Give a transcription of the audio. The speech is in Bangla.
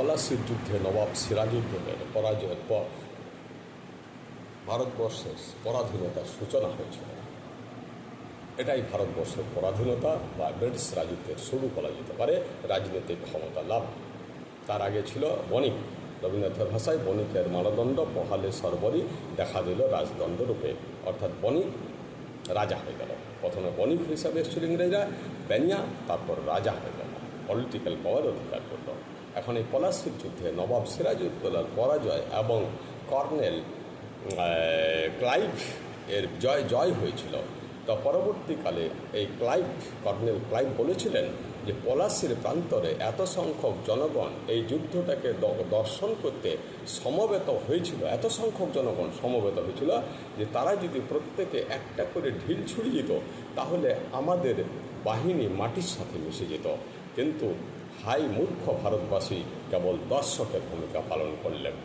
পলাশির যুদ্ধে নবাব সিরাজউদ্দৌলের পরাজয়ের পর ভারতবর্ষের পরাধীনতার সূচনা হয়েছিল। এটাই ভারতবর্ষের পরাধীনতা বা ব্রিটিশ রাজত্বের শুরু বলা যেতে পারে রাজনৈতিক ক্ষমতা লাভ। তার আগে ছিল বণিক। রবীন্দ্রনাথের ভাষায় বণিকের মানদণ্ড পহালে সর্বরই দেখা দিল রাজদণ্ড রূপে। অর্থাৎ বণিক রাজা হয়ে গেল। প্রথমে বণিক হিসাবে এসেছিল ইংরেজরা, বেনিয়া, তারপর রাজা হয়ে গেল। পলিটিক্যাল পাওয়ার অধিকার করল। এখন এই পলাশির যুদ্ধে নবাব সিরাজউদ্দৌলার পরাজয় এবং কর্নেল ক্লাইভ এর জয় জয় হয়েছিল, তা পরবর্তীকালে এই ক্লাইভ, কর্নেল ক্লাইভ বলেছিলেন যে পলাশির প্রান্তরে এত সংখ্যক জনগণ এই যুদ্ধটাকে দর্শন করতে সমবেত হয়েছিল, এত সংখ্যক জনগণ সমবেত হয়েছিল যে তারা যদি প্রত্যেকে একটা করে ঢিল ছুড়ে যেত তাহলে আমাদের বাহিনী মাটির সাথে মিশে যেত। কিন্তু হাই মূর্খ ভারতবাসী কেবল দর্শকের ভূমিকা পালন করলেন।